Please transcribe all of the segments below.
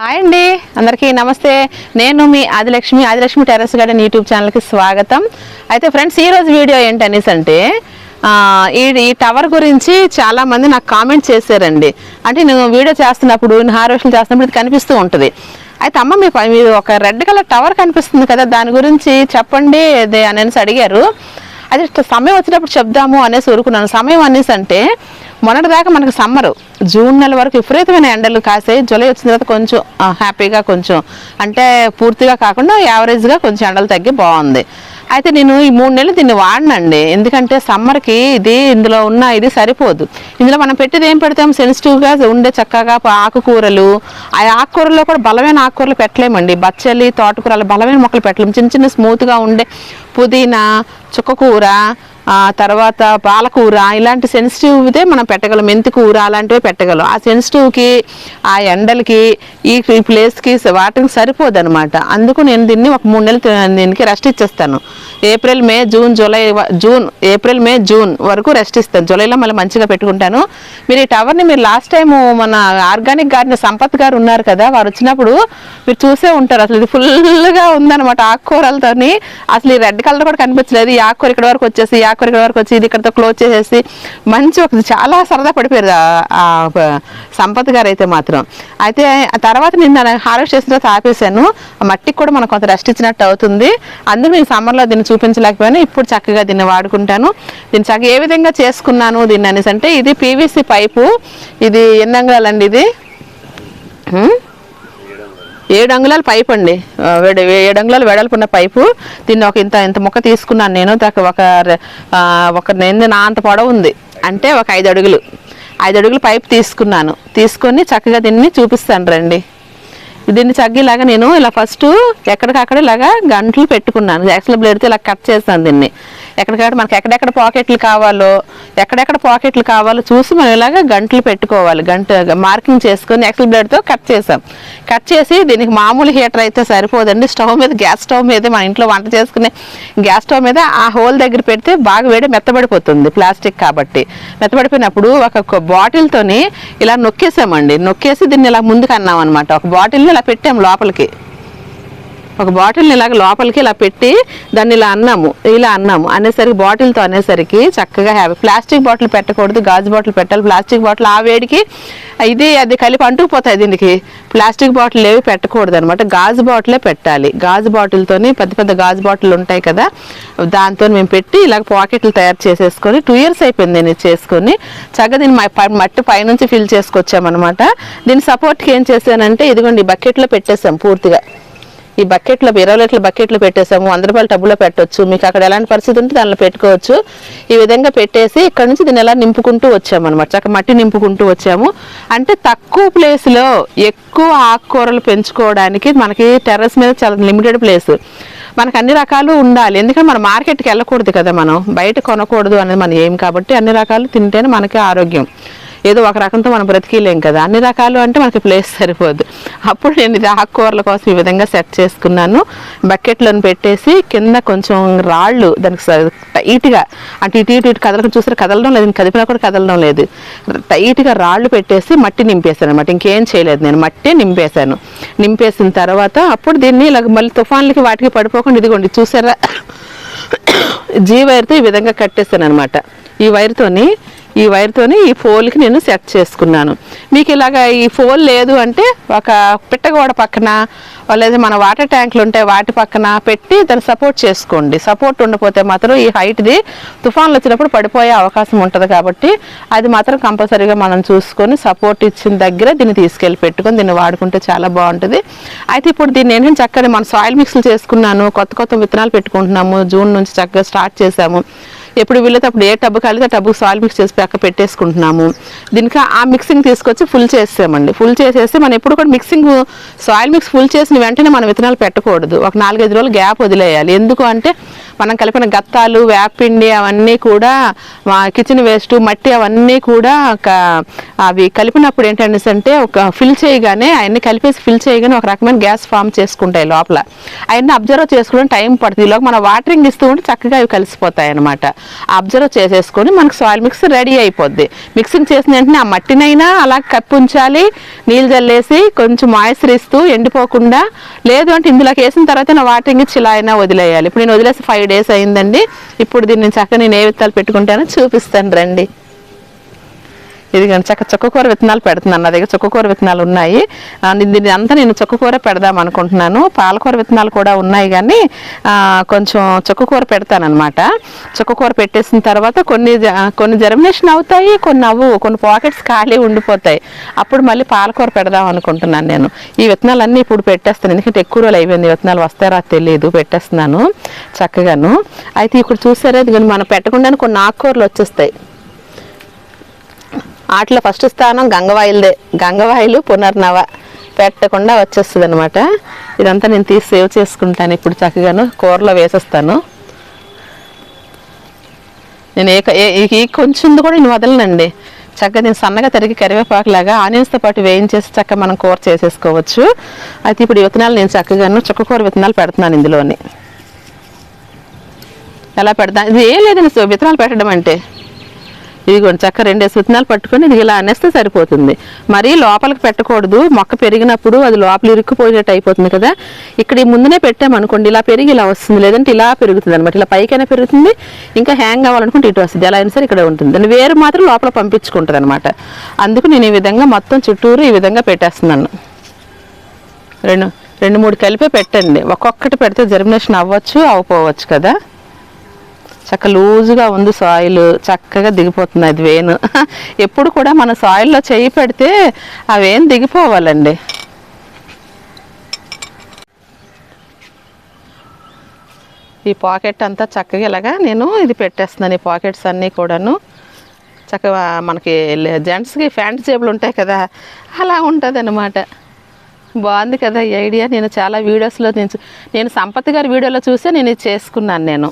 Hi అండి. అందరికీ నమస్తే. నేను మీ Adilakshmi Adilakshmi terrace garden YouTube ఛానల్కి స్వాగతం. అయితే ఫ్రెండ్స్ ఈరోజు వీడియో ఏంటనేసి అంటే ఈ ఈ టవర్ గురించి చాలామంది నాకు కామెంట్ చేశారండి. అంటే నేను వీడియో చేస్తున్నప్పుడు హార్వెస్ట్లు చేస్తున్నప్పుడు ఇది కనిపిస్తూ ఉంటుంది. అయితే అమ్మ మీ ప- మీరు ఒక రెడ్ కలర్ టవర్ కనిపిస్తుంది కదా దాని గురించి చెప్పండి అదే అనేసి అడిగారు. అది సమయం వచ్చినప్పుడు చెప్దాము అనేసి ఊరుకున్నాను. సమయం అనేసి అంటే మొన్నటిదాకా మనకు సమ్మరు. జూన్ నెల వరకు విపరీతమైన ఎండలు కాసాయి. జూలై వచ్చిన తర్వాత కొంచెం హ్యాపీగా కొంచెం అంటే పూర్తిగా కాకుండా యావరేజ్గా కొంచెం ఎండలు తగ్గి బాగుంది. అయితే నేను ఈ మూడు నెలలు దీన్ని వాడినండి. ఎందుకంటే సమ్మర్కి ఇది ఇందులో ఉన్న ఇది సరిపోదు. ఇందులో మనం పెట్టేది ఏం పెడతాం? సెన్సిటివ్గా ఉండే చక్కగా ఆకుకూరలు. ఆ ఆకుకూరల్లో కూడా బలమైన ఆకుకూరలు పెట్టలేమండి. బచ్చలి తోటకూరలు బలమైన మొక్కలు పెట్టలేము చిన్న చిన్న స్మూత్గా ఉండే పుదీనా చుక్కకూర ఆ తర్వాత పాలకూర ఇలాంటి సెన్సిటివ్దే మనం పెట్టగలం. మెంతి కూర అలాంటివి పెట్టగలం. ఆ సెన్సిటివ్కి ఆ ఎండలకి ఈ ప్లేస్కి వాటికి సరిపోదు అనమాట అందుకు నేను దీన్ని ఒక మూడు నెలలు దీనికి రెస్ట్ ఇచ్చేస్తాను. April May June July June April May June వరకు రెస్ట్ ఇస్తాను. జూలైలో మళ్ళీ మంచిగా పెట్టుకుంటాను. మీరు ఈ టవర్ని మీరు లాస్ట్ టైం మన ఆర్గానిక్ గార్డెన్ సంపత్ గారు ఉన్నారు కదా వారు వచ్చినప్పుడు మీరు చూసే ఉంటారు. అసలు ఇది ఫుల్గా ఉందన్నమాట ఆకుకూరలతోని అసలు ఈ రెడ్ కలర్ కూడా కనిపించలేదు. ఈ ఆకుకూర ఇక్కడ వరకు వచ్చేసి ఈ ఆకుకూర ఇక్కడ వరకు వచ్చి ఇది ఇక్కడతో క్లోజ్ చేసేసి మంచి ఒక చాలా సరదా పడిపోయారు సంపత్ గారు అయితే మాత్రం. అయితే ఆ తర్వాత నిన్న హార్వెస్ట్ చేసిన తర్వాత ఆపేసాను ఆ మట్టికి కూడా మనకు కొంత రెస్ట్ ఇచ్చినట్టు అవుతుంది. అందుకు నేను సమ్మర్లో దీన్ని చూపించలేకపోయాను. ఇప్పుడు చక్కగా దీన్ని వాడుకుంటాను. దీన్ని చక్కగా ఏ విధంగా చేసుకున్నాను దీన్ని అనేసి అంటే ఇది పీవీసీ పైపు. ఇది ఎన్ని అంగుళాలండి ఇది? ఏడు అంగుళాల పైప్ అండి. ఏడు అంగుళాలు వెడల్పున్న పైపు. దీన్ని ఒక ఇంత ఇంత ముక్క తీసుకున్నాను నేను. ఒక ఒక నేను నా అంత పొడవు ఉంది. అంటే ఒక ఐదు అడుగులు. ఐదు అడుగులు పైప్ తీసుకున్నాను. తీసుకొని చక్కగా దీన్ని చూపిస్తాను రండి. దీన్ని చగ్గిలాగా నేను ఇలా ఫస్ట్ ఎక్కడికక్కడ ఇలాగా గంటలు పెట్టుకున్నాను. యాక్సిల్ బ్లేడ్తో ఇలా కట్ చేస్తాను దీన్ని. ఎక్కడికక్కడ మనకి ఎక్కడెక్కడ పాకెట్లు కావాలో ఎక్కడెక్కడ పాకెట్లు కావాలో చూసి మనం ఇలాగా గంటలు పెట్టుకోవాలి. గంట మార్కింగ్ చేసుకొని యాక్సిల్ బ్లేడ్తో కట్ చేసాం కట్ చేసి దీనికి మామూలు హీటర్ అయితే సరిపోదండి. స్టవ్ మీద గ్యాస్ స్టవ్ మీద మన ఇంట్లో వంట చేసుకునే గ్యాస్ స్టవ్ మీద ఆ హోల్ దగ్గర పెడితే బాగా వేడి మెత్తబడిపోతుంది ప్లాస్టిక్ కాబట్టి. మెత్తబడిపోయినప్పుడు ఒక బాటిల్తోని ఇలా నొక్కేసామండి. నొక్కేసి దీన్ని ఇలా ముందుకు అన్నాం అనమాట ఒక బాటిల్ని ఇలా పెట్టాము లోపలికి. ఒక బాటిల్ని ఇలాగ లోపలికి ఇలా పెట్టి దాన్ని ఇలా అన్నాము ఇలా అన్నాము. అనేసరికి బాటిల్తో అనేసరికి చక్కగా హ్యాపీ ప్లాస్టిక్ బాటిల్ పెట్టకూడదు గాజు బాటిల్ పెట్టాలి ప్లాస్టిక్ బాటిల్ ఆ వేడికి ఇది అది కలిపి అంటుకుపోతాయి దీనికి. ప్లాస్టిక్ బాటిల్ ఏవి పెట్టకూడదు అనమాట గాజు బాటిలే పెట్టాలి. గాజు బాటిల్తోని పెద్ద పెద్ద గాజు బాటిల్ ఉంటాయి కదా దాంతో మేము పెట్టి ఇలాగ పాకెట్లు తయారు చేసేసుకొని టూ ఇయర్స్ అయిపోయింది నేను చేసుకొని చక్కగా దీన్ని మట్టి పైనుంచి ఫిల్ చేసుకొచ్చామన్నమాట. దీని సపోర్ట్కి ఏం చేశానంటే ఇదిగోండి బకెట్లో పెట్టేసాం పూర్తిగా. ఈ బకెట్లో ఇరవై లీటర్ల బకెట్లో పెట్టేసాము. వంద రూపాయల టబ్బులో పెట్టొచ్చు. మీకు అక్కడ ఎలాంటి పరిస్థితి ఉంటే దానిలో పెట్టుకోవచ్చు. ఈ విధంగా పెట్టేసి ఇక్కడ నుంచి దీన్ని ఎలా నింపుకుంటూ వచ్చాము అనమాట చక్క మట్టి నింపుకుంటూ వచ్చాము. అంటే తక్కువ ప్లేస్లో ఎక్కువ ఆకుకూరలు పెంచుకోవడానికి మనకి టెర్రస్ మీద చాలా లిమిటెడ్ ప్లేస్. మనకు అన్ని రకాలు ఉండాలి. ఎందుకంటే మనం మార్కెట్కి వెళ్ళకూడదు కదా మనం. బయట కొనకూడదు అనేది మన ఏం కాబట్టి అన్ని రకాలు తింటేనే మనకి ఆరోగ్యం. ఏదో ఒక రకంతో మనం బ్రతికిలేం కదా. అన్ని రకాలు అంటే మనకి ప్లేస్ సరిపోదు. అప్పుడు నేను ఇది ఆకుకూరల కోసం ఈ విధంగా సెట్ చేసుకున్నాను. బకెట్లను పెట్టేసి కింద కొంచెం రాళ్ళు దానికి స- టైట్గా అంటే ఇటు ఇటు ఇటు కదలకం చూసారు? కదలడం లేదు. కదిపినా కూడా కదలడం లేదు. టైట్గా రాళ్ళు పెట్టేసి మట్టి నింపేశాను అనమాట ఇంకేం చేయలేదు నేను. మట్టి నింపేశాను. నింపేసిన తర్వాత అప్పుడు దీన్ని ఇలా మళ్ళీ తుఫాన్లకి వాటికి పడిపోకుండా ఇదిగోండి చూసారా? జీ వైర్తో ఈ విధంగా కట్టేస్తాను అనమాట ఈ వైర్తోని ఈ వైర్తోని ఈ ఫోల్కి నేను సెట్ చేసుకున్నాను. మీకు ఇలాగ ఈ ఫోల్ లేదు అంటే ఒక పిట్టగోడ పక్కన లేదా మన వాటర్ ట్యాంకులు ఉంటాయి వాటి పక్కన పెట్టి దాన్ని సపోర్ట్ చేసుకోండి. సపోర్ట్ ఉండకపోతే మాత్రం ఈ హైట్ది తుఫాన్లు వచ్చినప్పుడు పడిపోయే అవకాశం ఉంటుంది కాబట్టి అది మాత్రం కంపల్సరీగా మనం చూసుకొని సపోర్ట్ ఇచ్చిన దగ్గర దీన్ని తీసుకెళ్ళి పెట్టుకొని దీన్ని వాడుకుంటే చాలా బాగుంటుంది. అయితే ఇప్పుడు దీన్ని ఏంటంటే చక్కగా మన సాయిల్ మిక్స్లు చేసుకున్నాను. కొత్త కొత్త విత్తనాలు పెట్టుకుంటున్నాము. జూన్ నుంచి చక్కగా స్టార్ట్ చేసాము ఎప్పుడు వీళ్ళతో అప్పుడు ఏ టబ్బు కలిగితే టబ్బు సాయిల్ మిక్స్ చేసి పక్క పెట్టేసుకుంటున్నాము. దీనికి ఆ మిక్సింగ్ తీసుకొచ్చి ఫుల్ చేసామండి ఫుల్ చేసేసి మనం ఎప్పుడు కూడా మిక్సింగ్ సాయిల్ మిక్స్ ఫుల్ చేసిన వెంటనే మనం విత్తనాలు పెట్టకూడదు. ఒక నాలుగైదు రోజులు గ్యాప్ వదిలేయాలి. ఎందుకు అంటే మనం కలిపిన గత్తాలు వేపిండి అవన్నీ కూడా మా కిచెన్ వేస్ట్ మట్టి అవన్నీ కూడా ఒక అవి కలిపినప్పుడు ఏంటంటే అంటే ఒక ఫిల్ చేయగానే అవన్నీ కలిపేసి ఫిల్ చేయగానే ఒక రకమైన గ్యాస్ ఫామ్ చేసుకుంటాయి లోపల. అవన్నీ అబ్జర్వ్ చేసుకోవడం టైం పడుతుంది. ఈలోగా మనం వాటరింగ్ ఇస్తూ ఉంటే చక్కగా అవి కలిసిపోతాయి అనమాట అబ్జర్వ్ చేసేసుకొని మనకు సాయిల్ మిక్స్ రెడీ అయిపోద్ది. మిక్సింగ్ చేసిన వెంటనే ఆ మట్టినైనా అలా కప్పి ఉంచాలి నీళ్ళు చల్లేసి కొంచెం మాయిశ్చర్ ఇస్తూ ఎండిపోకుండా లేదు అంటే ఇందులోకి వేసిన తర్వాత నా వాటరింగ్ ఇచ్చి ఇలా అయినా వదిలేయాలి. ఇప్పుడు నేను వదిలేసి ఫైవ్ డేస్ అయిందండి. ఇప్పుడు దీన్ని చక్కగా నేను ఏ విత్తాలు పెట్టుకుంటానో చూపిస్తాను రండి. ఇదిగోండి చక్క చుక్కకూర విత్తనాలు పెడుతున్నాను. నా దగ్గర చుక్కకూర విత్తనాలు ఉన్నాయి. దీని అంతా నేను చుక్కకూర పెడదాం అనుకుంటున్నాను. పాలకూర విత్తనాలు కూడా ఉన్నాయి కానీ కొంచెం చుక్కకూర పెడతానమాట చుక్కకూర పెట్టేసిన తర్వాత కొన్ని కొన్ని జర్మినేషన్ అవుతాయి కొన్ని అవ్వు కొన్ని పాకెట్స్ ఖాళీ ఉండిపోతాయి. అప్పుడు మళ్ళీ పాలకూర పెడదాం అనుకుంటున్నాను నేను. ఈ విత్తనాలన్నీ ఇప్పుడు పెట్టేస్తాను. ఎందుకంటే ఎక్కువ రోజులు అయిపోయింది. విత్తనాలు వస్తారా తెలియదు. పెట్టేస్తున్నాను చక్కగాను. అయితే ఇప్పుడు చూసారా? మనం పెట్టకుండానే కొన్ని ఆకుకూరలు వచ్చేస్తాయి. వాటిలో ఫస్ట్ స్థానం గంగవాయిల్దే. గంగవాయిలు పునర్నవ పెట్టకుండా వచ్చేస్తుంది అనమాట ఇదంతా నేను తీసి సేవ్ చేసుకుంటాను ఇప్పుడు చక్కగాను. కూరలో వేసేస్తాను. నేను ఏ ఏ- కొంచెం కూడా నేను వదలనండి. చక్కగా నేను సన్నగా తరిగి కరివేపాకులాగా ఆనియన్స్తో పాటు వేయించేసి చక్కగా మనం కూర చేసేసుకోవచ్చు. అయితే ఇప్పుడు విత్తనాలు నేను చక్కగాను చుక్కకూర విత్తనాలు పెడుతున్నాను ఇందులోని. ఎలా పెడతాను ఇది ఏం లేదండి విత్తనాలు పెట్టడం అంటే. ఇదిగోండి చక్క రెండేసి విత్తనాలు పట్టుకొని ఇది ఇలా అనేస్తే సరిపోతుంది. మరీ లోపలికి పెట్టకూడదు మొక్క పెరిగినప్పుడు అది లోపల ఇరుక్కుపోయేటట్టు అయిపోతుంది కదా. ఇక్కడ ఈ ముందునే పెట్టామనుకోండి ఇలా పెరిగి ఇలా వస్తుంది లేదంటే ఇలా పెరుగుతుంది అనమాట ఇలా పైకైనా పెరుగుతుంది ఇంకా హ్యాంగ్ అవ్వాలనుకుంటే ఇటు వస్తుంది ఎలా అయినా సరే ఇక్కడ ఉంటుంది. దాన్ని వేరు మాత్రం లోపల పంపించుకుంటుంది అనమాట అందుకు నేను ఈ విధంగా మొత్తం చుట్టూరు ఈ విధంగా పెట్టేస్తున్నాను. రెండు రెండు మూడు కలిపే పెట్టండి. ఒక్కొక్కటి పెడితే జర్మినేషన్ అవ్వచ్చు అవ్వకపోవచ్చు కదా. చక్క లూజుగా ఉంది సాయిల్ చక్కగా దిగిపోతుంది అది వేను. ఎప్పుడు కూడా మన సాయిల్లో చేయి పెడితే ఆ వేను దిగిపోవాలండి. ఈ పాకెట్ అంతా చక్కగా ఇలాగా నేను ఇది పెట్టేస్తున్నాను ఈ పాకెట్స్ అన్నీ కూడాను. చక్కగా మనకి జెంట్స్కి ఫ్యాంట్ జేబులు ఉంటాయి కదా అలా ఉంటుంది అనమాట బాగుంది కదా ఈ ఐడియా నేను చాలా వీడియోస్లో నేను నేను సంపత్ గారి వీడియోలో చూసే నేను ఇది చేసుకున్నాను నేను.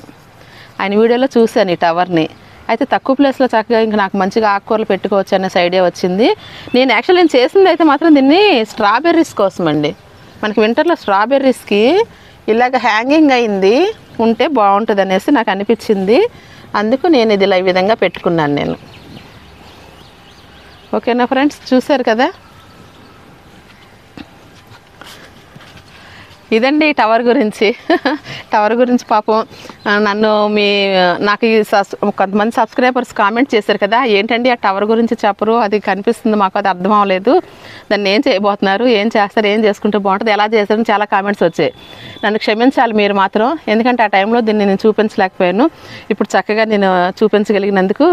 ఆయన వీడియోలో చూశాను ఈ టవర్ని. అయితే తక్కువ ప్లేస్లో చక్కగా ఇంకా నాకు మంచిగా ఆకుకూరలు పెట్టుకోవచ్చు అనేసి ఐడియా వచ్చింది. నేను యాక్చువల్ నేను చేసింది అయితే మాత్రం దీన్ని స్ట్రాబెర్రీస్ కోసం అండి మనకి వింటర్లో స్ట్రాబెర్రీస్కి ఇలాగ హ్యాంగింగ్ అయింది ఉంటే బాగుంటుంది అనేసి నాకు అనిపించింది. అందుకు నేను ఇది ఇలా ఈ విధంగా పెట్టుకున్నాను నేను. ఓకేనా ఫ్రెండ్స్? చూశారు కదా? ఇదండి టవర్ గురించి. టవర్ గురించి పాపం నన్ను మీ నాకు ఈ కొంతమంది సబ్స్క్రైబర్స్ కామెంట్ చేశారు కదా ఏంటండి ఆ టవర్ గురించి చెప్పరు అది కనిపిస్తుంది మాకు అది అర్థం అవ్వలేదు. దాన్ని ఏం చేయబోతున్నారు ఏం చేస్తారు ఏం చేసుకుంటే బాగుంటుంది ఎలా చేస్తారని చాలా కామెంట్స్ వచ్చాయి. నన్ను క్షమించాలి మీరు మాత్రం ఎందుకంటే ఆ టైంలో దీన్ని నేను చూపించలేకపోయాను. ఇప్పుడు చక్కగా నేను చూపించగలిగినందుకు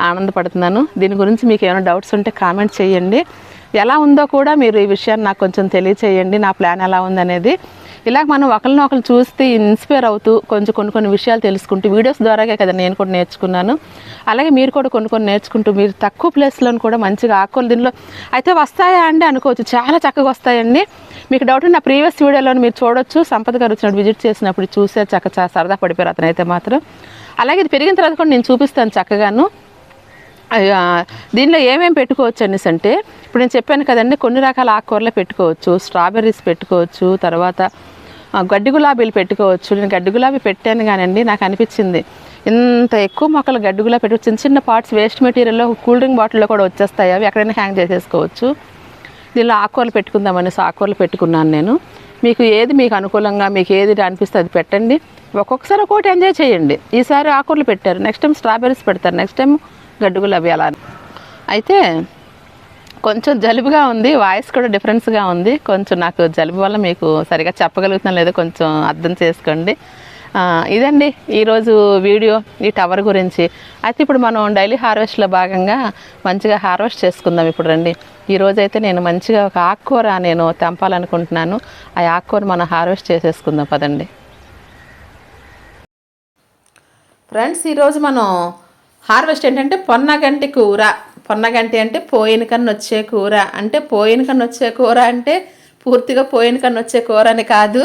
ఆనందపడుతున్నాను. దీని గురించి మీకు ఏమైనా డౌట్స్ ఉంటే కామెంట్ చేయండి. ఎలా ఉందో కూడా మీరు ఈ విషయాన్ని నాకు కొంచెం తెలియచేయండి నా ప్లాన్ ఎలా ఉందనేది. ఇలా మనం ఒకరిని ఒకరు చూస్తే ఇన్స్పైర్ అవుతూ కొంచెం కొన్ని కొన్ని విషయాలు తెలుసుకుంటూ వీడియోస్ ద్వారాగే కదా నేను కూడా నేర్చుకున్నాను. అలాగే మీరు కూడా కొన్ని కొన్ని నేర్చుకుంటూ మీరు తక్కువ ప్లేస్లో కూడా మంచిగా ఆకులు దీనిలో అయితే వస్తాయా అండి అనుకోవచ్చు. చాలా చక్కగా వస్తాయండి. మీకు డౌట్ నా ప్రీవియస్ వీడియోలో మీరు చూడొచ్చు. సంపద గారు వచ్చినప్పుడు విజిట్ చేసినప్పుడు చూసే చక్క చా- సరదా పడిపోయారు అతనైతే మాత్రం. అలాగే ఇది పెరిగిన తర్వాత కూడా నేను చూపిస్తాను చక్కగాను. దీనిలో ఏమేమి పెట్టుకోవచ్చు అనేసి అంటే ఇప్పుడు నేను చెప్పాను కదండి కొన్ని రకాల ఆకుకూరలు పెట్టుకోవచ్చు. స్ట్రాబెర్రీస్ పెట్టుకోవచ్చు తర్వాత గడ్డి గులాబీలు పెట్టుకోవచ్చు. నేను గడ్డి గులాబీ పెట్టాను కానండి నాకు అనిపించింది. ఇంత ఎక్కువ మొక్కలు గడ్డి గులాబీ పెట్టు చిన్న చిన్న పార్ట్స్ వేస్ట్ మెటీరియల్లో కూల్ డ్రింక్ బాటిల్లో కూడా వచ్చేస్తాయి. అవి ఎక్కడైనా హ్యాంగ్ చేసేసుకోవచ్చు. దీనిలో ఆకుకూరలు పెట్టుకుందామనేసి ఆకుకూరలు పెట్టుకున్నాను నేను. మీకు ఏది మీకు అనుకూలంగా మీకు ఏది అనిపిస్తే అది పెట్టండి. ఒక్కొక్కసారి ఒక్కోటి ఎంజాయ్ చేయండి. ఈసారి ఆకుకూరలు పెట్టారు. నెక్స్ట్ టైం స్ట్రాబెర్రీస్ పెడతారు. నెక్స్ట్ టైం గడ్డి గులాబీ అలా అని. అయితే కొంచెం జలుబుగా ఉంది వాయిస్ కూడా డిఫరెన్స్గా ఉంది. కొంచెం నాకు జలుబు వల్ల మీకు సరిగా చెప్పగలుగుతున్నాను లేదో కొంచెం అర్థం చేసుకోండి. ఇదండి ఈరోజు వీడియో ఈ టవర్ గురించి. అయితే ఇప్పుడు మనం డైలీ హార్వెస్ట్లో భాగంగా మంచిగా హార్వెస్ట్ చేసుకుందాం ఇప్పుడు రండి. ఈరోజు అయితే నేను మంచిగా ఒక ఆకుకూర నేను తెంపాలనుకుంటున్నాను. ఆ ఆకుకూర మనం హార్వెస్ట్ చేసేసుకుందాం పదండి. ఫ్రెండ్స్ ఈరోజు మనం హార్వెస్ట్ ఏంటంటే పొన్నగంటి కూర. పొన్నగంటి అంటే పోయిన కన్ను వచ్చే కూర. అంటే పోయిన కన్ను వచ్చే కూర అంటే పూర్తిగా పోయిన కన్ను వచ్చే కూర అని కాదు.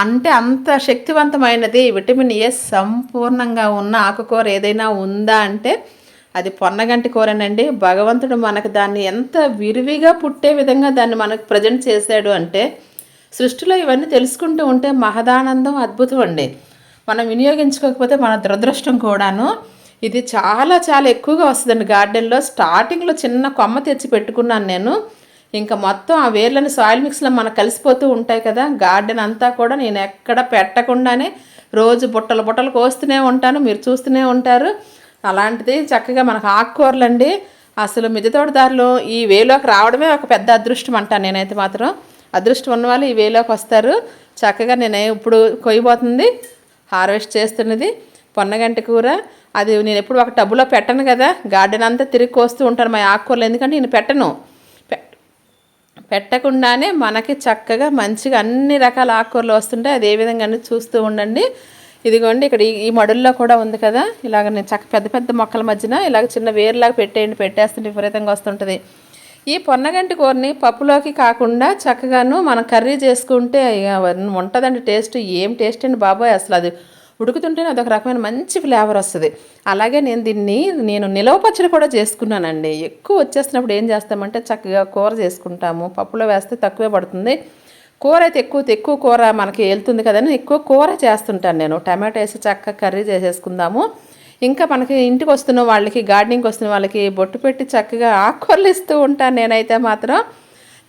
అంటే అంత శక్తివంతమైనది విటమిన్ ఏ సంపూర్ణంగా ఉన్న ఆకుకూర ఏదైనా ఉందా అంటే అది పొన్నగంటి కూరనండి. భగవంతుడు మనకు దాన్ని ఎంత విరివిగా పుట్టే విధంగా దాన్ని మనకు ప్రజెంట్ చేశాడు అంటే సృష్టిలో ఇవన్నీ తెలుసుకుంటూ ఉంటే మహదానందం అద్భుతం అండి. మనం వినియోగించుకోకపోతే మన దురదృష్టం కూడాను. ఇది చాలా చాలా ఎక్కువగా వస్తుందండి. గార్డెన్లో స్టార్టింగ్లో చిన్న కొమ్మ తెచ్చి పెట్టుకున్నాను నేను. ఇంకా మొత్తం ఆ వేర్లని సాయిల్ మిక్స్లో మనకు కలిసిపోతూ ఉంటాయి కదా. గార్డెన్ అంతా కూడా నేను ఎక్కడ పెట్టకుండానే రోజు బుట్టలు బుట్టలు కోస్తూనే ఉంటాను. మీరు చూస్తూనే ఉంటారు. అలాంటిది చక్కగా మనకు ఆకుకూరలండి. అసలు మిద్దె తోటదారులు ఈ వేలోకి రావడమే ఒక పెద్ద అదృష్టం అంటాను నేనైతే మాత్రం. అదృష్టం ఉన్న వాళ్ళు ఈ వేలోకి వస్తారు. చక్కగా నేను ఇప్పుడు కొయ్యబోతుంది. హార్వెస్ట్ చేస్తున్నది. పొన్నగంటి కూర అది నేను ఎప్పుడు ఒక టబ్బులో పెట్టను కదా. గార్డెన్ అంతా తిరిగి కోస్తూ ఉంటాను మా ఆకుకూరలు. ఎందుకంటే నేను పెట్టను. పెట్టకుండానే మనకి చక్కగా మంచిగా అన్ని రకాల ఆకుకూరలు వస్తుంటాయి. అది ఏ విధంగా చూస్తూ ఉండండి. ఇదిగోండి ఇక్కడ ఈ- మడుల్లో కూడా ఉంది కదా. ఇలాగ నేను చక్క పెద్ద పెద్ద మొక్కల మధ్యన ఇలాగ చిన్న వేరులాగా పెట్టేయండి. పెట్టేస్తుంటే విపరీతంగా వస్తుంటుంది. ఈ పొన్నగంటి కూరని పప్పులోకి కాకుండా చక్కగాను మనం కర్రీ చేసుకుంటే ఉంటుందండి టేస్ట్. ఏం టేస్ట్ అండి బాబోయ్ అసలు అది. ఉడుకుతుంటేనే అదొక రకమైన మంచి ఫ్లేవర్ వస్తుంది. అలాగే నేను దీన్ని నేను నిలవ పచ్చడి కూడా చేసుకున్నానండి. ఎక్కువ వచ్చేస్తున్నప్పుడు ఏం చేస్తామంటే చక్కగా కూర చేసుకుంటాము. పప్పులో వేస్తే తక్కువే పడుతుంది. కూర అయితే ఎక్కువ ఎక్కువ కూర మనకి వెళ్తుంది కదని ఎక్కువ కూర చేస్తుంటాను నేను. టమాటో వేసి చక్కగా కర్రీ చేసేసుకుందాము. ఇంకా మనకి ఇంటికి వస్తున్న వాళ్ళకి గార్డెనింగ్కి వస్తున్న వాళ్ళకి బొట్టు పెట్టి చక్కగా ఆకుకూరలు ఇస్తూ ఉంటాను నేనైతే మాత్రం.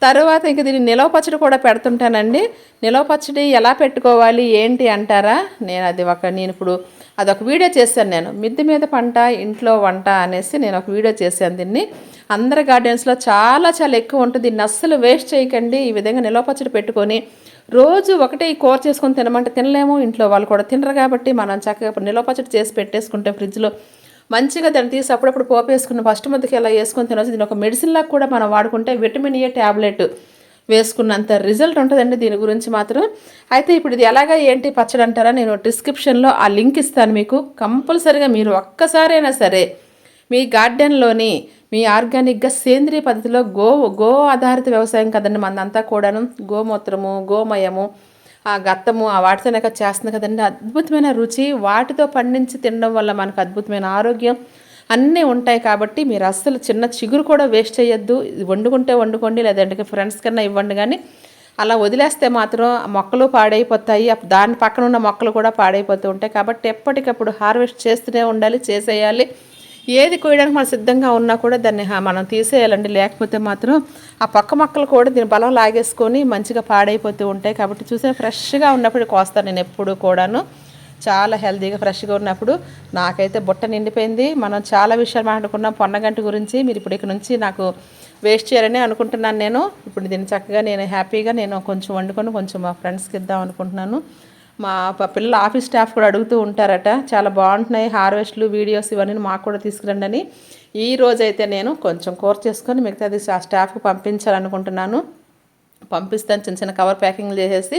తర్వాత ఇంక దీన్ని నిలవ పచ్చడి కూడా పెడుతుంటానండి. నిలవ పచ్చడి ఎలా పెట్టుకోవాలి ఏంటి అంటారా? నేను అది ఒక నేను ఇప్పుడు అదొక వీడియో చేశాను నేను. మిద్దె మీద పంట ఇంట్లో వంట అనేసి నేను ఒక వీడియో చేశాను దీన్ని. అందరి గార్డెన్స్లో చాలా చాలా ఎక్కువ ఉంటుంది. దీన్ని అస్సలు వేస్ట్ చేయకండి. ఈ విధంగా నిలవ పచ్చడి పెట్టుకొని రోజు ఒకటే ఈ కూర చేసుకొని తినమంటే తినలేము. ఇంట్లో వాళ్ళు కూడా తినరు కాబట్టి మనం చక్కగా నిలవ పచ్చడి చేసి పెట్టేసుకుంటే ఫ్రిడ్జ్లో మంచిగా దాన్ని తీసి అప్పుడప్పుడు పోపు ఫస్ట్ ముద్దకి ఎలా వేసుకొని తినవచ్చు దీని ఒక మెడిసిన్ లాగా కూడా మనం వాడుకుంటే విటమిన్ ఏ ట్యాబ్లెట్ వేసుకున్నంత రిజల్ట్ ఉంటుందండి దీని గురించి మాత్రం. అయితే ఇప్పుడు ఇది ఎలాగా ఏంటి పచ్చడి అంటారా? నేను డిస్క్రిప్షన్లో ఆ లింక్ ఇస్తాను మీకు. కంపల్సరీగా మీరు ఒక్కసారైనా సరే మీ గార్డెన్లోని మీ ఆర్గానిక్గా సేంద్రియ పద్ధతిలో గో గో ఆధారిత వ్యవసాయం కదండి మనంతా కూడాను. గోమూత్రము గోమయము ఆ గత్తము ఆ వాటితోనే చేస్తుంది కదండి. అద్భుతమైన రుచి. వాటితో పండించి తినడం వల్ల మనకు అద్భుతమైన ఆరోగ్యం అన్నీ ఉంటాయి కాబట్టి మీరు అస్సలు చిన్న చిగురు కూడా వేస్ట్ చేయొద్దు. ఇది వండుకుంటే వండుకోండి లేదంటే ఫ్రెండ్స్ కన్నా ఇవ్వండి కానీ అలా వదిలేస్తే మాత్రం మొక్కలు పాడైపోతాయి. దాని పక్కన ఉన్న మొక్కలు కూడా పాడైపోతూ ఉంటాయి. కాబట్టి ఎప్పటికప్పుడు హార్వెస్ట్ చేస్తూనే ఉండాలి చేసేయాలి. ఏది కోయడానికి మనం సిద్ధంగా ఉన్నా కూడా దాన్ని మనం తీసేయాలండి. లేకపోతే మాత్రం ఆ పక్క మొక్కలు కూడా దీని బలం లాగేసుకొని మంచిగా పాడైపోతూ ఉంటాయి. కాబట్టి చూసే ఫ్రెష్గా ఉన్నప్పుడు కోస్తాను నేను ఎప్పుడు కూడాను. చాలా హెల్తీగా ఫ్రెష్గా ఉన్నప్పుడు నాకైతే బుట్ట నిండిపోయింది. మనం చాలా విషయాలు మాట్లాడుకున్నాం పొన్నగంటి గురించి మీరు ఇప్పుడు ఇక్కడ నుంచి నాకు వేస్ట్ చేయాలని అనుకుంటున్నాను నేను. ఇప్పుడు దీన్ని చక్కగా నేను హ్యాపీగా నేను కొంచెం వండుకొని కొంచెం మా ఫ్రెండ్స్కి ఇద్దాం అనుకుంటున్నాను. మా పిల్లల ఆఫీస్ స్టాఫ్ కూడా అడుగుతూ ఉంటారట. చాలా బాగుంటున్నాయి హార్వెస్ట్లు వీడియోస్ ఇవన్నీ మాకు కూడా తీసుకురండి అని. ఈ రోజైతే నేను కొంచెం కూర చేసుకొని మిగతాది ఆ స్టాఫ్కి పంపించాలనుకుంటున్నాను. పంపిస్తాను చిన్న చిన్న కవర్ ప్యాకింగ్లు చేసేసి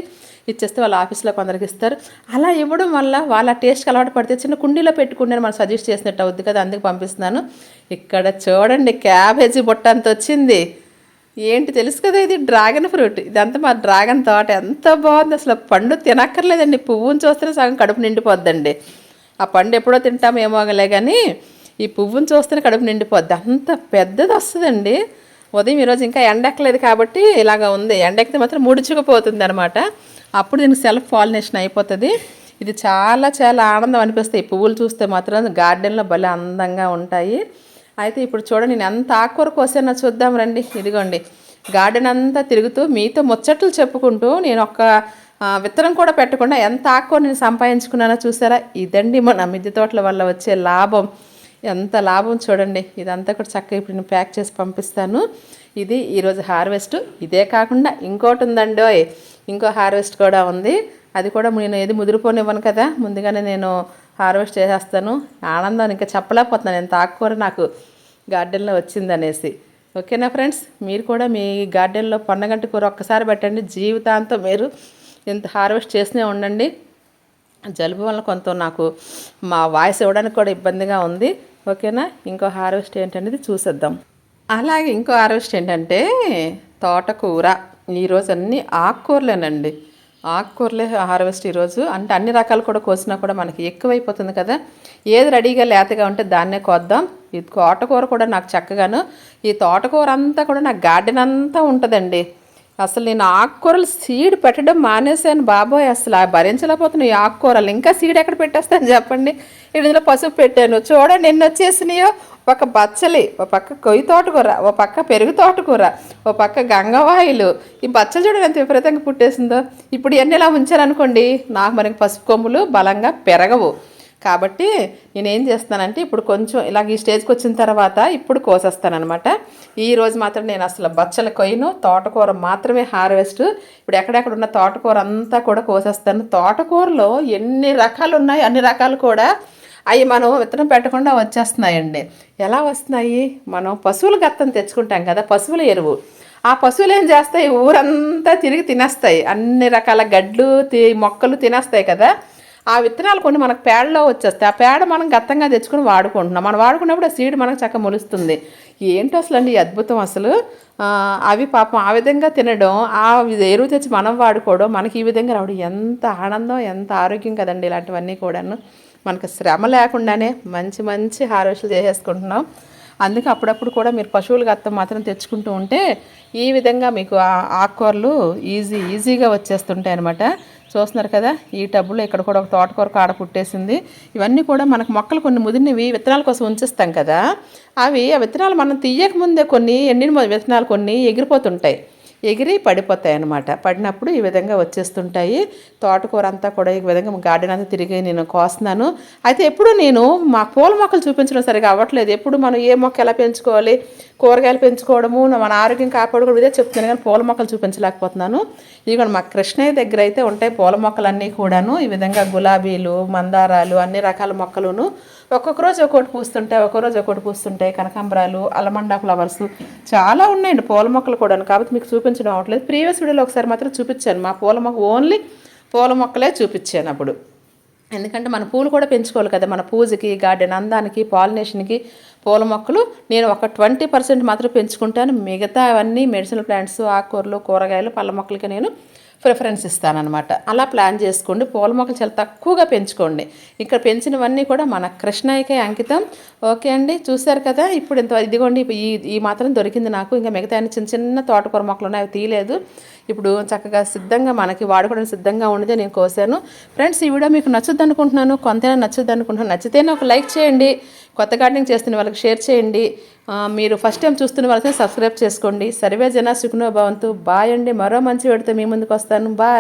ఇచ్చేస్తే వాళ్ళ ఆఫీస్లో కొందరికి ఇస్తారు. అలా ఇవ్వడం వల్ల వాళ్ళ టేస్ట్కి అలవాటు పడితే చిన్న కుండీలో పెట్టుకుంటే మనం సజెస్ట్ చేసినట్టు అవుద్ది కదా అందుకు పంపిస్తున్నాను. ఇక్కడ చూడండి క్యాబేజీ బుట్ట అంత వచ్చింది. ఏంటి తెలుసు కదా ఇది? Dragon fruit. ఇదంతా మా డ్రాగన్ తోట. ఎంత బాగుంది అసలు. పండు తినక్కర్లేదండి. పువ్వుని చూస్తేనే సగం కడుపు నిండిపోద్దండి. ఆ పండు ఎప్పుడో తింటామేమోగలే కానీ ఈ పువ్వుని చూస్తేనే కడుపు నిండిపోద్ది. అంత పెద్దది వస్తుందండి. ఉదయం ఈరోజు ఇంకా ఎండెక్కలేదు కాబట్టి ఇలాగ ఉంది. ఎండెక్కితే మాత్రం ముడుచుకుపోతుంది అనమాట అప్పుడు దీనికి సెల్ఫ్ పాలినేషన్ అయిపోతుంది. ఇది చాలా చాలా ఆనందం అనిపిస్తాయి. ఈ పువ్వులు చూస్తే మాత్రం గార్డెన్లో భలే అందంగా ఉంటాయి. అయితే ఇప్పుడు చూడండి నేను ఎంత ఆకుకూర కోసానో చూద్దాం రండి. ఇదిగోండి గార్డెన్ అంతా తిరుగుతూ మీతో ముచ్చట్లు చెప్పుకుంటూ నేను ఒక్క విత్తనం కూడా పెట్టకుండా ఎంత ఆకుకూర నేను సంపాదించుకున్నానో చూసారా? ఇదండి మన మిద్దె తోటల వల్ల వచ్చే లాభం. ఎంత లాభం చూడండి ఇదంతా కూడా చక్కగా ఇప్పుడు నేను ప్యాక్ చేసి పంపిస్తాను. ఇది ఈరోజు హార్వెస్ట్ ఇదే కాకుండా ఇంకోటి ఉందండోయ్ ఇంకో హార్వెస్ట్ కూడా ఉంది. అది కూడా నేను ఏది ముదిరిపోనివ్వను కదా ముందుగానే నేను హార్వెస్ట్ చేసేస్తాను. ఆనందం ఇంకా చెప్పలేకపోతున్నాను ఎంత ఆకుకూర నాకు. గార్డెన్లో వచ్చిందనేసి. ఓకేనా ఫ్రెండ్స్? మీరు కూడా మీ గార్డెన్లో పొన్నగంటి కూర ఒక్కసారి పెట్టండి. జీవితాంతం మీరు ఇంత హార్వెస్ట్ చేస్తూనే ఉండండి. జలుబు వల్ల కొంత నాకు మా వాయిస్ ఇవ్వడానికి కూడా ఇబ్బందిగా ఉంది. ఓకేనా? ఇంకో హార్వెస్ట్ ఏంటనేది చూసేద్దాం. అలాగే ఇంకో హార్వెస్ట్ ఏంటంటే తోటకూర. ఈరోజు అన్ని ఆకుకూరలేనండి. ఆకుకూరలే హార్వెస్ట్ ఈరోజు. అంటే అన్ని రకాలు కూడా కోసినా కూడా మనకి ఎక్కువైపోతుంది కదా. ఏది రెడీగా లేతగా ఉంటే దాన్నే కోద్దాం. ఈ తోటకూర కూడా నాకు చక్కగాను. ఈ తోటకూర అంతా కూడా నాకు గార్డెన్ అంతా ఉంటుందండి. అసలు నేను ఆకుకూరలు సీడ్ పెట్టడం మానేశాను బాబోయ్ అసలు ఆ భరించలేకపోతున్నాయి ఈ ఆకుకూరలు. ఇంకా సీడ్ ఎక్కడ పెట్టేస్తాను చెప్పండి? ఇందులో పసుపు పెట్టాను. చూడండి ఎన్ని వచ్చేసినాయో. ఒక బచ్చలి ఒక పక్క కొయ్యి తోటకూర ఒక పక్క పెరుగు తోటకూర ఒక పక్క గంగవాయిలు ఈ బచ్చలు చూడండి ఎంత విపరీతంగా పుట్టేసిందో. ఇప్పుడు ఇవన్నీ ఇలా ఉంచారనుకోండి? నాకు మరి పసుపు కొమ్ములు బలంగా పెరగవు. కాబట్టి నేనేం చేస్తానంటే ఇప్పుడు కొంచెం ఇలాగ ఈ స్టేజ్కి వచ్చిన తర్వాత ఇప్పుడు కోసేస్తానమాట ఈరోజు మాత్రం నేను అసలు బచ్చల కొయ్యను తోటకూర మాత్రమే హార్వెస్ట్. ఇప్పుడు ఎక్కడెక్కడ ఉన్న తోటకూర అంతా కూడా కోసేస్తాను. తోటకూరలో ఎన్ని రకాలు ఉన్నాయి అన్ని రకాలు కూడా అవి మనం విత్తనం పెట్టకుండా వచ్చేస్తున్నాయండి. ఎలా వస్తున్నాయి? మనం పశువుల గత్తం తెచ్చుకుంటాం కదా పశువుల ఎరువు. ఆ పశువులు ఏం చేస్తాయి? ఊరంతా తిరిగి తినేస్తాయి. అన్ని రకాల గడ్లు తి మొక్కలు తినేస్తాయి కదా. ఆ విత్తనాలు కొన్ని మనకు పేడలో వచ్చేస్తాయి. ఆ పేడ మనం గత్తంగా తెచ్చుకొని వాడుకుంటున్నాం. మనం వాడుకున్నప్పుడు ఆ సీడ్ మనకు చక్కగా మొలుస్తుంది. ఏంటో అసలు అండి అద్భుతం అసలు. అవి పాపం ఆ విధంగా తినడం ఆ ఎరువు తెచ్చి మనం వాడుకోవడం మనకి ఈ విధంగా రావడం ఎంత ఆనందం ఎంత ఆరోగ్యం కదండి ఇలాంటివన్నీ కూడాను. మనకు శ్రమ లేకుండానే మంచి మంచి హార్వెస్ట్లు చేసేసుకుంటున్నాం. అందుకే అప్పుడప్పుడు కూడా మీరు పశువుల గత్తం మాత్రం తెచ్చుకుంటూ ఉంటే ఈ విధంగా మీకు ఆకుకూరలు ఈజీ ఈజీగా వచ్చేస్తుంటాయి అనమాట చూస్తున్నారు కదా ఈ టబ్బులో ఇక్కడ కూడా ఒక తోటకూర కాడ పుట్టేసింది. ఇవన్నీ కూడా మనకు మొక్కలు కొన్ని ముదిరినవి విత్తనాల కోసం ఉంచిస్తాం కదా. అవి ఆ విత్తనాలు మనం తీయక ముందే కొన్ని ఎండిన విత్తనాలు కొన్ని ఎగిరిపోతుంటాయి. ఎగిరి పడిపోతాయి అన్నమాట పడినప్పుడు ఈ విధంగా వచ్చేస్తుంటాయి. తోటకూర అంతా కూడా ఈ విధంగా గార్డెన్ అంతా తిరిగి నేను కోస్తున్నాను. అయితే ఎప్పుడు నేను మా పూల మొక్కలు చూపించడం సరిగా అవ్వట్లేదు. ఎప్పుడు మనం ఏ మొక్క ఎలా పెంచుకోవాలి కూరగాయలు పెంచుకోవడము మన ఆరోగ్యం కాపాడుకోవడం ఇదే చెప్తున్నాను కానీ పూల మొక్కలు చూపించలేకపోతున్నాను. ఇవి కూడా మా కృష్ణయ్య దగ్గర అయితే ఉంటాయి పూల మొక్కలన్నీ కూడాను. ఈ విధంగా గులాబీలు మందారాలు అన్ని రకాల మొక్కలును ఒక్కొక్క రోజు ఒక్కొక్కటి పూస్తుంటాయి ఒక్కొక్క రోజు ఒక్కొక్కటి పూస్తుంటాయి. కనకాంబరాలు అలమండా ఫ్లవర్స్ చాలా ఉన్నాయండి పూల మొక్కలు కూడా కాబట్టి మీకు చూపించడం అవ్వట్లేదు. ప్రీవియస్ వీడియోలో ఒకసారి మాత్రం చూపించాను. మా పూల మొక్క ఓన్లీ పూల మొక్కలే చూపించాను అప్పుడు. ఎందుకంటే మన పూలు కూడా పెంచుకోవాలి కదా. మన పూజకి గార్డెన్ అందానికి పాలినేషన్కి పూల మొక్కలు నేను ఒక ట్వంటీ పర్సెంట్ మాత్రం పెంచుకుంటాను. మిగతా అవన్నీ మెడిసినల్ ప్లాంట్స్ ఆకుకూరలు కూరగాయలు పళ్ళ మొక్కలకి నేను ప్రిఫరెన్స్ ఇస్తానమాట అలా ప్లాన్ చేసుకోండి. పూల మొక్కలు చాలా తక్కువగా పెంచుకోండి. ఇక్కడ పెంచినవన్నీ కూడా మన కృష్ణయ్యకే అంకితం. ఓకే అండి. చూశారు కదా ఇప్పుడు ఇంత ఇదిగోండి ఈ ఈ మాత్రం దొరికింది నాకు. ఇంకా మిగతా చిన్న చిన్న తోటకూర మొక్కలు ఉన్నాయి అవి తీయలేదు. ఇప్పుడు చక్కగా సిద్ధంగా మనకి వాడుకోవడానికి సిద్ధంగా ఉండేదే నేను కోసాను. ఫ్రెండ్స్ ఈ వీడియో మీకు నచ్చుద్ది అనుకుంటున్నాను. కొంతైనా నచ్చుద్ది అనుకుంటున్నాను. నచ్చితేనే ఒక లైక్ చేయండి. కొత్త గార్డెనింగ్ చేస్తున్న వాళ్ళకి షేర్ చేయండి. మీరు ఫస్ట్ టైం చూస్తున్న వాళ్ళకి సబ్స్క్రైబ్ చేసుకోండి. సర్వే జన సుఖనో భవంతు. బాయ్ అండి. మరో మంచి పెడితే మీ ముందుకు వస్తాను. బాయ్